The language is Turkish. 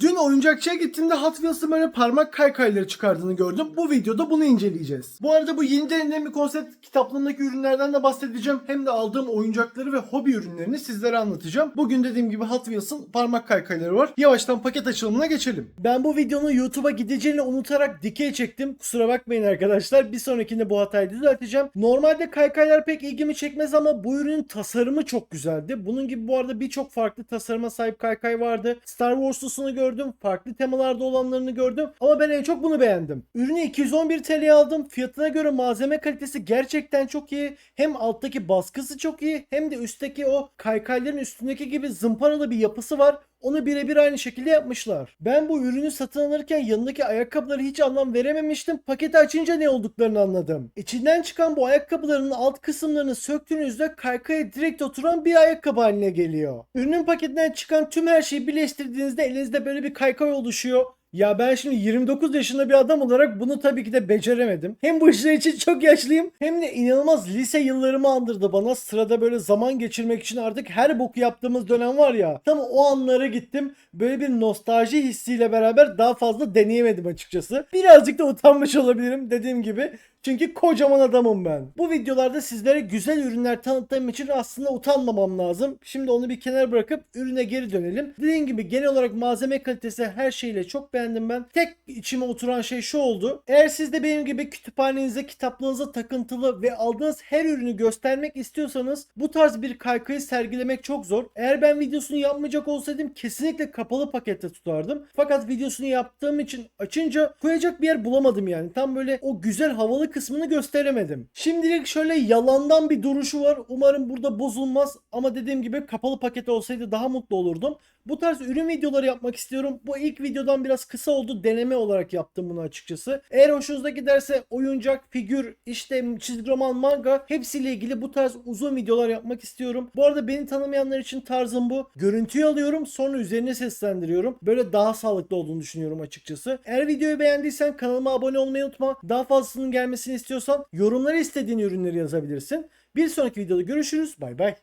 Dün oyuncakçıya gittiğimde Hot Wheels'ın böyle parmak kaykayları çıkardığını gördüm. Bu videoda bunu inceleyeceğiz. Bu arada bu yeni denenen bir konsept kitaplığındaki ürünlerden de bahsedeceğim. Hem de aldığım oyuncakları ve hobi ürünlerini sizlere anlatacağım. Bugün dediğim gibi Hot Wheels'ın parmak kaykayları var. Yavaştan paket açılımına geçelim. Ben bu videonun YouTube'a gideceğini unutarak dikey çektim. Kusura bakmayın arkadaşlar. Bir sonrakinde bu hatayı düzelteceğim. Normalde kaykaylar pek ilgimi çekmez ama bu ürünün tasarımı çok güzeldi. Bunun gibi bu arada birçok farklı tasarıma sahip kaykay vardı. Star Wars'lusunu gördüm. Farklı temalarda olanlarını gördüm. Ama ben en çok bunu beğendim. Ürünü 211 TL'ye aldım. Fiyatına göre malzeme kalitesi gerçekten çok iyi. Hem alttaki baskısı çok iyi hem de üstteki o kaykayların üstündeki gibi zımparalı bir yapısı var. Onu birebir aynı şekilde yapmışlar. Ben bu ürünü satın alırken yanındaki ayakkabıları hiç anlam verememiştim. Paketi açınca ne olduklarını anladım. İçinden çıkan bu ayakkabıların alt kısımlarını söktüğünüzde kaykaya direkt oturan bir ayakkabı haline geliyor. Ürünün paketinden çıkan tüm her şeyi birleştirdiğinizde elinizde böyle bir kaykay oluşuyor. Ya ben şimdi 29 yaşında bir adam olarak bunu tabii ki de beceremedim. Hem bu işler için çok yaşlıyım hem de inanılmaz lise yıllarımı andırdı bana. Sırada böyle zaman geçirmek için artık her boku yaptığımız dönem var ya. Tam o anlara gittim. Böyle bir nostalji hissiyle beraber daha fazla deneyemedim açıkçası. Birazcık da utanmış olabilirim dediğim gibi. Çünkü kocaman adamım ben. Bu videolarda sizlere güzel ürünler tanıttığım için aslında utanmamam lazım. Şimdi onu bir kenara bırakıp ürüne geri dönelim. Dediğim gibi genel olarak malzeme kalitesi her şeyle çok beğendim ben. Tek içime oturan şey şu oldu. Eğer siz de benim gibi kütüphanenize, kitaplığınıza takıntılı ve aldığınız her ürünü göstermek istiyorsanız bu tarz bir kaykayı sergilemek çok zor. Eğer ben videosunu yapmayacak olsaydım kesinlikle kapalı pakette tutardım. Fakat videosunu yaptığım için açınca koyacak bir yer bulamadım yani. Tam böyle o güzel havalı kısmını gösteremedim. Şimdilik şöyle yalandan bir duruşu var. Umarım burada bozulmaz ama dediğim gibi kapalı paket olsaydı daha mutlu olurdum. Bu tarz ürün videoları yapmak istiyorum. Bu ilk videodan biraz kısa oldu. Deneme olarak yaptım bunu açıkçası. Eğer hoşunuza giderse oyuncak, figür, işte çizgi roman, manga hepsiyle ilgili bu tarz uzun videolar yapmak istiyorum. Bu arada beni tanımayanlar için tarzım bu. Görüntüyü alıyorum sonra üzerine seslendiriyorum. Böyle daha sağlıklı olduğunu düşünüyorum açıkçası. Eğer videoyu beğendiysen kanalıma abone olmayı unutma. Daha fazlasının gelmesini istiyorsan yorumlara istediğin ürünleri yazabilirsin. Bir sonraki videoda görüşürüz. Bay bay.